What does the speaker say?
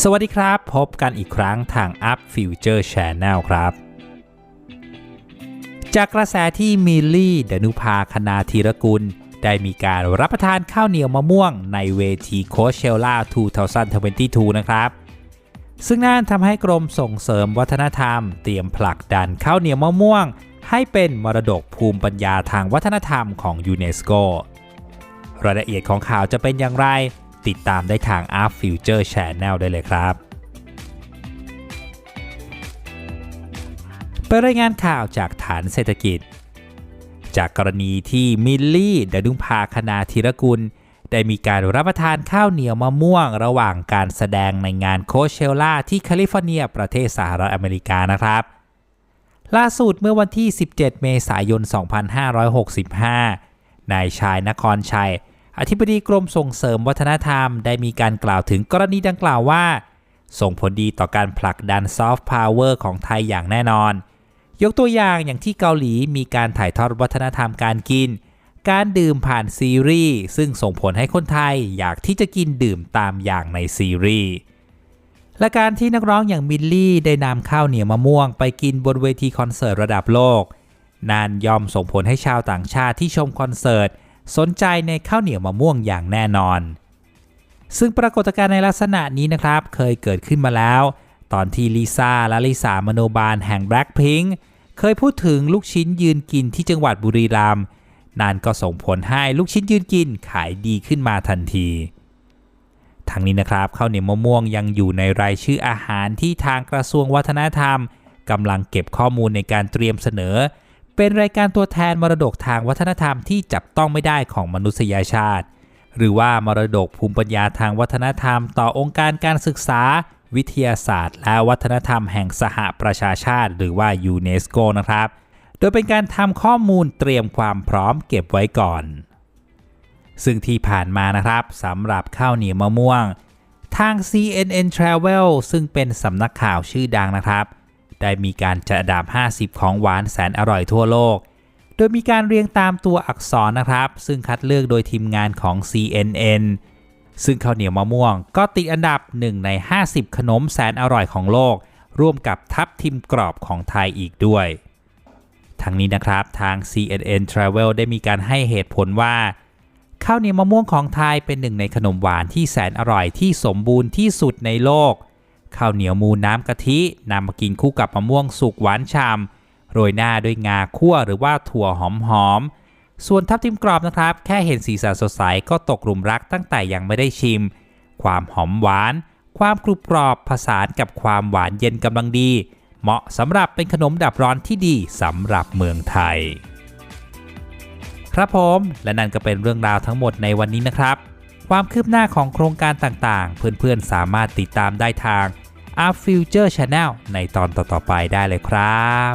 สวัสดีครับ พบกันอีกครั้งทาง Up Future Channel ครับ จากกระแสที่มิลลี่ดนุภาคณาธีรกุล ได้มีการรับประทานข้าวเหนียวมะม่วงในเวทีโคเชลล่า 2022 นะครับ ซึ่งนั่นทำให้กรมส่งเสริมวัฒนธรรม เตรียมผลักดันข้าวเหนียวมะม่วง ให้เป็นมรดกภูมิปัญญาทางวัฒนธรรมของยูเนสโกรายละเอียดของข่าวจะเป็นอย่างไร ติดตามได้ทาง Art Future Channel ได้เลยครับ ไปรายงานข่าวจากฐานเศรษฐกิจ จากกรณีที่มิลลี่ดนุภาคณาธีรกุล ได้มีการรับประทานข้าวเหนียวมะม่วง ระหว่างการแสดงในงานโคเชลล่าที่แคลิฟอร์เนียประเทศสหรัฐอเมริกานะครับ ล่าสุดเมื่อวันที่ 17 เมษายน 2565 นายชายนครชัย อธิบดีกรมส่งเสริมวัฒนธรรมได้มีการกล่าวถึงกรณีดังกล่าวว่า ส่งผลดีต่อการผลักดันซอฟต์พาวเวอร์ของไทยอย่างแน่นอน ยกตัวอย่างอย่างที่เกาหลีมีการถ่ายทอดวัฒนธรรมการกิน การดื่มผ่านซีรีส์ซึ่งส่งผลให้คนไทยอยากที่จะกินดื่มตามอย่างในซีรีส์และการที่นักร้องอย่างมิลลี่ได้นำข้าวเหนียวมะม่วงไปกินบนเวทีคอนเสิร์ตระดับโลกนั่นย่อมส่งผลให้ชาวต่างชาติที่ชมคอนเสิร์ต สนใจในข้าวเหนียวมะม่วงอย่างแน่นอน ซึ่งปรากฏการณ์ในลักษณะนี้นะครับ เคยเกิดขึ้นมาแล้ว ตอนที่ลิซ่าและลิสามโนบาลแห่ง Blackpink เคยพูดถึงลูกชิ้นยืนกินที่จังหวัดบุรีรัมย์นั่นก็ส่งผลให้ลูกชิ้นยืนกินขายดีขึ้นมาทันทีทั้งนี้นะครับข้าวเหนียวมะม่วงยังอยู่ในรายชื่ออาหารที่ทางกระทรวงวัฒนธรรมกำลังเก็บข้อมูลในการเตรียมเสนอ เป็นรายการตัวแทนมรดกทางวัฒนธรรมที่จับต้องไม่ได้ของมนุษยชาติ หรือว่ามรดกภูมิปัญญาทางวัฒนธรรม ต่อองค์การการศึกษา วิทยาศาสตร์ และวัฒนธรรมแห่งสหประชาชาติ หรือว่ายูเนสโกนะครับ โดยเป็นการทำข้อมูลเตรียมความพร้อมเก็บไว้ก่อน ซึ่งที่ผ่านมานะครับสำหรับข้าวเหนียวมะม่วง ทาง CNN Travel ซึ่งเป็นสำนักข่าวชื่อดังนะครับ ได้มีการจัดอันดับ 50 ของหวานแสนอร่อยทั่วโลก โดยมีการเรียงตามตัวอักษรนะครับ ซึ่งคัดเลือกโดยทีมงานของ CNN ซึ่งข้าวเหนียวมะม่วงก็ติดอันดับ 1 ใน 50 ขนมแสนอร่อยของโลก ร่วมกับทับทิมกรอบของไทยอีกด้วย ทั้งนี้นะครับทาง CNN Travel ได้มีการให้เหตุผลว่าข้าวเหนียวมะม่วงของไทยเป็นหนึ่งในขนมหวานที่แสนอร่อยที่สมบูรณ์ที่สุดในโลก ข้าวเหนียวมูนน้ำกะทินำมากินคู่กับมะม่วงสุกหวานฉ่ำโรยหน้าด้วยงาคั่วหรือว่าถั่วหอมๆส่วนทับทิมกรอบนะครับ แค่เห็นสีสันสดใสก็ตกหลุมรักตั้งแต่ยังไม่ได้ชิม ความหอมหวาน ความกรุบกรอบผสานกับความหวานเย็นกำลังดี เหมาะสำหรับเป็นขนมดับร้อนที่ดีสำหรับเมืองไทย ครับผมและนั่นก็เป็นเรื่องราวทั้งหมดในวันนี้นะครับความคืบหน้าของโครงการต่างๆ เพื่อนๆ สามารถติดตามได้ทาง Art Future Channel ในตอนต่อๆไปได้เลยครับ